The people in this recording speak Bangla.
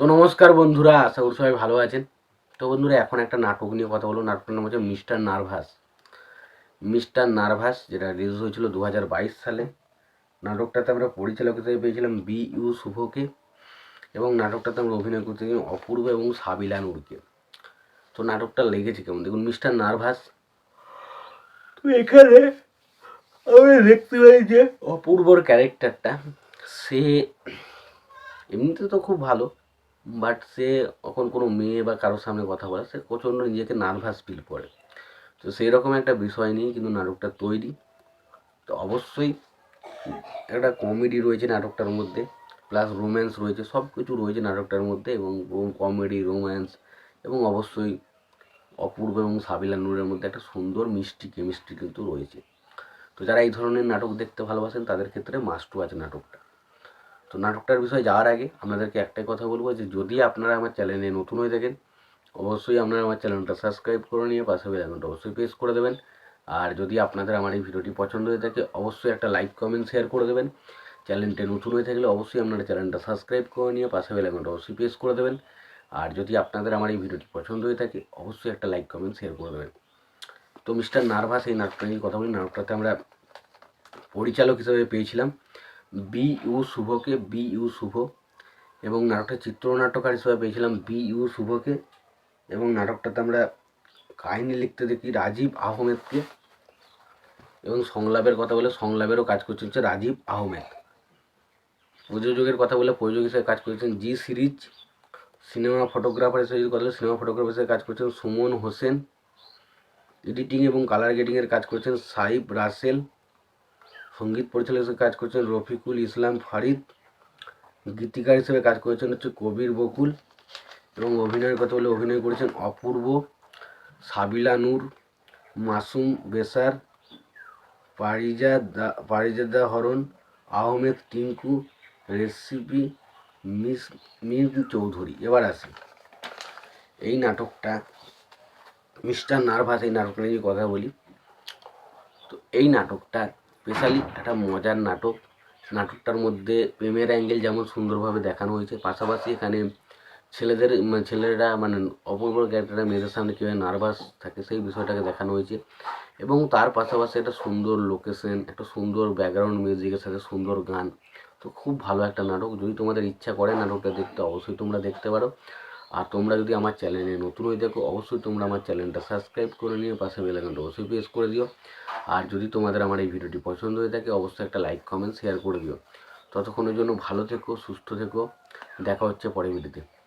তো নমস্কার বন্ধুরা, আশা করি সবাই ভালো আছেন। তো বন্ধুরা, এখন একটা নাটক নিয়ে কথা বলব। নাটকটার নাম হচ্ছে মিস্টার নার্ভাস। মিস্টার নার্ভাস, যেটা রিলিজ হয়েছিল দু হাজার বাইশ সালে। নাটকটাতে আমরা পরিচালক হিসেবে পেয়েছিলাম বি ইউ শুভকে এবং নাটকটাতে আমরা অভিনয় করতে অপূর্ব এবং সাবিলা নূরকে তো নাটকটা লেগেছে কেমন? দেখুন, মিস্টার নার্ভাস। তো এখানে আমি দেখতে পাই যে অপূর্বর ক্যারেক্টারটা সে এমনিতে তো খুব ভালো বাট সে এখন কোনো মেয়ে বা কারোর সামনে কথা বলে, সে প্রচণ্ড নিজেকে নার্ভাস ফিল করে। তো সেই রকম একটা বিষয় নিয়ে কিন্তু নাটকটা তৈরি। তো অবশ্যই একটা কমেডি রয়েছে নাটকটার মধ্যে প্লাস রোম্যান্স রয়েছে সব কিছু রয়েছে নাটকটার মধ্যে এবং কমেডি রোম্যান্স এবং অবশ্যই অপূর্ব এবং সাবিলা নূরের মধ্যে একটা সুন্দর মিষ্টি কেমিস্ট্রি কিন্তু রয়েছে। তো যারা এই ধরনের নাটক দেখতে ভালোবাসেন, তাদের ক্ষেত্রে মাস্টু আছে নাটকটা। তো নাটকটার বিষয়ে যাওয়ার আগে আপনাদেরকে একটাই কথা বলব যে যদি আপনারা আমার চ্যানেলে নতুন হয়ে থাকেন, অবশ্যই আপনারা আমার চ্যানেলটা সাবস্ক্রাইব করে নিয়ে পাশে বেলাকনটা অবশ্যই প্রেস করে দেবেন। আর যদি আপনাদের আমার এই ভিডিওটি পছন্দ হয়ে থাকে, অবশ্যই একটা লাইক কমেন্ট শেয়ার করে দেবেন। চ্যানেলটা নতুন হয়ে থাকলে অবশ্যই আপনারা চ্যানেলটা সাবস্ক্রাইব করে নিয়ে পাশে বেলাকনটা অবশ্যই প্রেস করে দেবেন। আর যদি আপনাদের আমার এই ভিডিওটি পছন্দ হয়ে থাকে, অবশ্যই একটা লাইক কমেন্ট শেয়ার করে দেবেন। তো মিস্টার নার্ভাস এই নাটকটা নিয়ে কথা বলি। নাটকটাতে আমরা পরিচালক হিসেবে পেয়েছিলাম। বি ইউ শুভকে, বি ইউ শুভ এবং নাটকটা চিত্রনাট্যকার হিসেবে পেয়েছিলাম বি ইউ শুভকে এবং নাটকটাতে আমরা কাহিনী লিখতে দেখি রাজীব আহমেদকে এবং সংলাপের কথা বলে সংলাপেরও কাজ করছে হচ্ছে রাজীব আহমেদ। প্রযোজকের কথা বলে প্রযোজক হিসেবে কাজ করেছেন জি সিরিজ, সিনেমা ফটোগ্রাফার হিসেবে কথা বলে সিনেমা ফটোগ্রাফার হিসেবে কাজ করছেন সুমন হোসেন, এডিটিং এবং কালার গ্রেডিংয়ের কাজ করছেন সাইব রাসেল সংগীত পরিচালক হিসেবে কাজ করছেন রফিকুল ইসলাম ফারিদ। গীতিকার হিসেবে কাজ করেছেন হচ্ছে কবির বকুল এবং অভিনয়ের কথা বলে অভিনয় করেছেন অপূর্ব, সাবিলা নূর, মাসুম বেসার পারিজাদা পারিজাদা হরণ, আহমেদ টিঙ্কু, রেসিপি মিস মির চৌধুরী। এবার আসি। এই নাটকটা মিস্টার নার্ভাস এই নাটকটা নিয়ে কথা বলি। তো এই নাটকটা স্পেশালি একটা মজার নাটক। নাটকটার মধ্যে প্রেমের অ্যাঙ্গেল যেমন সুন্দরভাবে দেখানো হয়েছে, পাশাপাশি এখানে ছেলেদের মানে ছেলেরা মানে অপূর্ব ক্যারেক্টাররা মেয়েদের সামনে কীভাবে নার্ভাস থাকে সেই বিষয়টাকে দেখানো হয়েছে। এবং তার পাশাপাশি একটা সুন্দর লোকেশন একটা সুন্দর ব্যাকগ্রাউন্ড মিউজিকের সাথে সুন্দর গান। তো খুব ভালো একটা নাটক। যদি তোমাদের ইচ্ছা করে নাটকটা দেখতে, অবশ্যই তোমরা দেখতে পারো। আর তোমরা যদি আমার চ্যানেলে নতুন হয়ে থাকো, অবশ্যই তোমরা আমার চ্যানেলটা সাবস্ক্রাইব করে নিয়ে পাশে বেলাকানটা অবশ্যই প্রেস করে দিও। আর যদি তোমাদের আমার এই ভিডিওটি পছন্দ হয়ে থাকে, অবশ্যই একটা লাইক, কমেন্ট, শেয়ার করে দিও। ততক্ষণের জন্য ভালো থেকো, সুস্থ থেকো। দেখা হচ্ছে পরের ভিডিওতে।